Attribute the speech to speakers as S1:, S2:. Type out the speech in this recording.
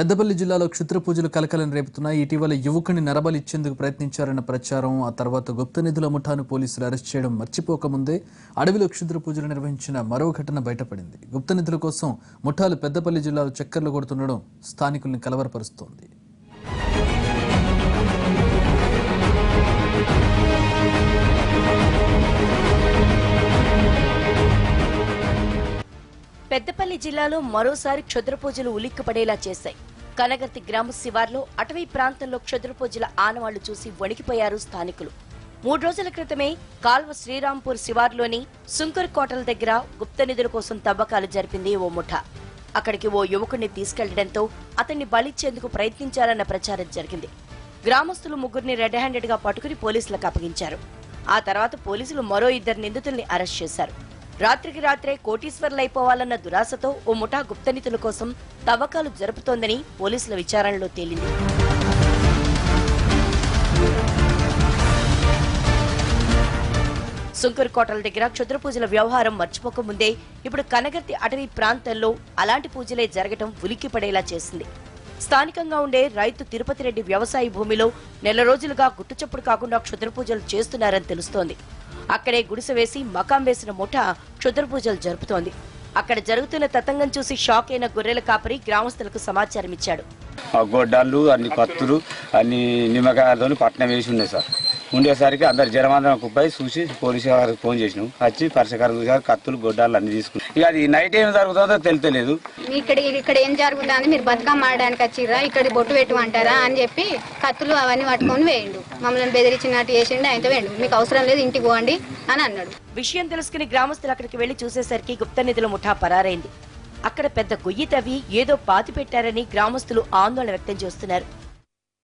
S1: పెద్దపల్లి జిల్లాలో క్షుద్ర పూజలు కలకలం రేపుతున్నాయి. ఇటీవల యువకుని నరబలి ఇచ్చేందుకు ప్రయత్నించారన్న ప్రచారం ఆ తర్వాత గుప్త నిధుల ముఠాను పోలీసులు అరెస్ట్ చేయడం మర్చిపోకముందే అడవిలో క్షుద్ర పూజలు నిర్వహించిన మరో ఘటన బయటపడింది. గుప్త నిధుల కోసం ముఠాలు పెద్దపల్లి జిల్లాలో చక్కర్లు కొడుతుండడం స్థానికుల్ని కలవరపరుస్తోంది.
S2: పెద్దపల్లి జిల్లాలో మరోసారి క్షుద్ర పూజలు ఉలిక్కిపడేలా చేశాయి. కనగర్తి గ్రామ శివార్లో అటవీ ప్రాంతంలో క్షుద్రపూజల ఆనవాళ్ళు చూసి వణికిపోయారు స్థానికులు. మూడు రోజుల క్రితమే కాల్వ శ్రీరాంపూర్ శివార్లోని సుంకర్ కోటల దగ్గర గుప్త నిధుల కోసం తవ్వకాలు జరిపింది ఓ ముఠ. అక్కడికి ఓ యువకుడిని తీసుకెళ్ళడంతో అతన్ని బలిచ్చేందుకు ప్రయత్నించారన్న ప్రచారం జరిగింది. గ్రామస్తులు ముగ్గురిని రెడ్ హ్యాండెడ్గా పట్టుకుని పోలీసులకు అప్పగించారు. ఆ తర్వాత పోలీసులు మరో ఇద్దరు నిందితుల్ని అరెస్ట్ చేశారు. రాత్రికి రాత్రే కోటీశ్వర్లైపోవాలన్న దురాశతో ఓ ముఠా గుప్తనితుల కోసం తవ్వకాలు జరుపుతోందని పోలీసుల విచారణలో తేలింది. సుంకర్ కోటల దగ్గర క్షుద్ర పూజల వ్యవహారం మర్చిపోకముందే ఇప్పుడు కనగర్తి అటవీ ప్రాంతంలో అలాంటి పూజలే జరగటం ఉలిక్కిపడేలా చేసింది. స్థానికంగా ఉండే రైతు తిరుపతి రెడ్డి వ్యవసాయ భూమిలో నెల రోజులుగా గుట్టుచప్పుడు కాకుండా క్షుద్ర పూజలు చేస్తున్నారని తెలుస్తోంది. అక్కడే గుడిసె వేసి మకాం వేసిన ముఠ క్షుద్ర పూజలు జరుపుతోంది. అక్కడ జరుగుతున్న తతంగం చూసి షాక్ అయిన గొర్రెల కాపరి గ్రామస్తులకు సమాచారం ఇచ్చాడు
S3: గొడ్డాళ్ళు అన్ని కత్తులు అన్ని నిమ్మకాయలతో పట్నం వేసి ఉన్నాయి సార్. ఉండేసరికి అందరు జనమందరం కుప్పై చూసి పోలీసు వారికి ఫోన్ చేసినాం. వచ్చి పరిసకారం చూసారు కత్తులు గొడ్డాళ్ళు అన్ని తీసుకున్నాం ఇక అది నైట్ ఏం జరుగుతుందో తెలుతలేదు
S4: ఇక్కడ ఇక్కడ ఏం జరుగుతుంది మీరు బతుకమ్మ ఆడడానికి వచ్చిర్రా ఇక్కడ బొట్టు పెట్టమంటారా అని చెప్పి కత్తులు అవన్నీ పట్టుకొని వేయండు. మమ్మల్ని బెదిరించినట్టు చేసిండు ఆయనతో వేయండు. మీకు అవసరం లేదు ఇంటికి పోండి అని అన్నాడు.
S2: విషయం తెలుసుకుని గ్రామస్తులు అక్కడికి వెళ్ళి చూసేసరికి గుప్త నిధుల ముఠా పరారైంది. అక్కడ పెద్ద గొయ్యి తవ్వి ఏదో పాతి పెట్టారని గ్రామస్తులు ఆందోళన వ్యక్తం చేస్తున్నారు.